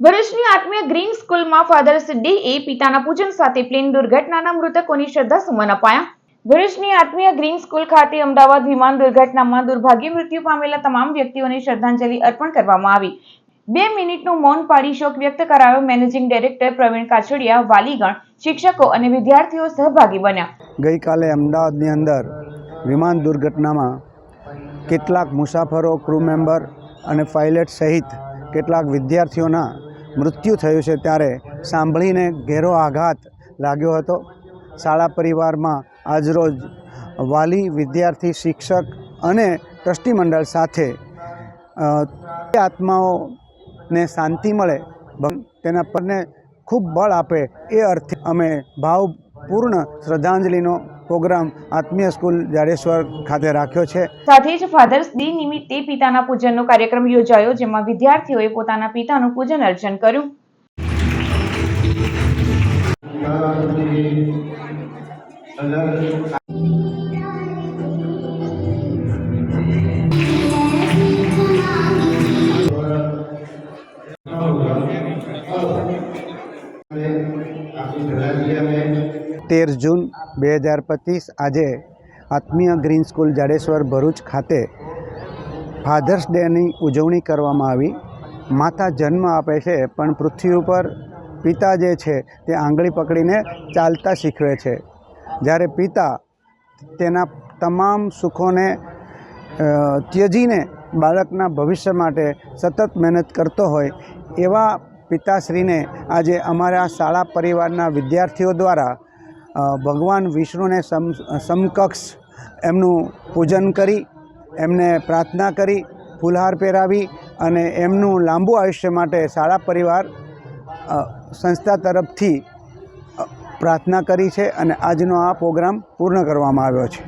ભરૂચની આત્મીય ગ્રીન સ્કૂલમાં father day એ પિતાના પૂજન સાથે પ્લેન દુર્ઘટનાના મૃતકોની શ્રદ્ધા સુમન અપાયા. ભરૂચની આત્મીય ગ્રીન સ્કૂલ ખાતે અમદાવાદ વિમાન દુર્ઘટનામાં દુર્ભાગ્ય મૃત્યુ પામેલા તમામ વ્યક્તિઓને શ્રદ્ધાંજલિ અર્પણ કરવામાં આવી. બે મિનિટનું મૌન પાડી શોક વ્યક્ત કરાયો મેનેજિંગ ડાયરેક્ટર પ્રવીણ કાછડિયા, વાલીગણ, શિક્ષકો અને વિદ્યાર્થીઓ સહભાગી બન્યા. ગઈકાલે અમદાવાદની અંદર વિમાન દુર્ઘટનામાં કેટલાક મુસાફરો ક્રૂ મેમ્બર અને પાયલટ સહિત કેટલાક વિદ્યાર્થીઓના મૃત્યુ થયું છે ત્યારે સાંભળીને ઘેરો આઘાત લાગ્યો હતો. શાળા પરિવારમાં આજરોજ વાલી વિદ્યાર્થી, શિક્ષક અને ટ્રસ્ટી મંડળ સાથે આત્માઓને શાંતિ મળે. તેના પરને ખૂબ બળ આપે એ અર્થે અમે ભાવપૂર્ણ શ્રદ્ધાંજલિનો પ્રોગ્રામ આત્મીય સ્કૂલ જાડેશ્વર ખાતે રાખ્યો છે. સાથે જ ફાધર્સ ડે નિમિત્તે પિતાના પૂજનનો કાર્યક્રમ યોજાયો જેમાં વિદ્યાર્થીઓએ પોતાના પિતાનું પૂજન અર્ચન કર્યું. તેર જૂન બે હજાર પચીસ આજે આત્મીય ગ્રીન સ્કૂલ જાડેશ્વર ભરૂચ ખાતે ફાધર્સ ડેની ઉજવણી કરવામાં આવી. માતા જન્મ આપે છે, પણ પૃથ્વી ઉપર પિતા જે છે તે આંગળી પકડીને ચાલતા શીખવે છે. જ્યારે પિતા તેના તમામ સુખોને ત્યજીને બાળકના ભવિષ્ય માટે સતત મહેનત કરતો હોય, એવા પિતાશ્રીને આજે અમારા શાળા પરિવારના વિદ્યાર્થીઓ દ્વારા ભગવાન વિષ્ણુને સમ, સમકક્ષ એમનું પૂજન કરી, એમને પ્રાર્થના કરી, ફૂલહાર પહેરાવી અને એમનું લાંબુ આયુષ્ય માટે શાળા પરિવાર સંસ્થા તરફથી પ્રાર્થના કરી છે અને આજનો આ પ્રોગ્રામ પૂર્ણ કરવામાં આવ્યો છે.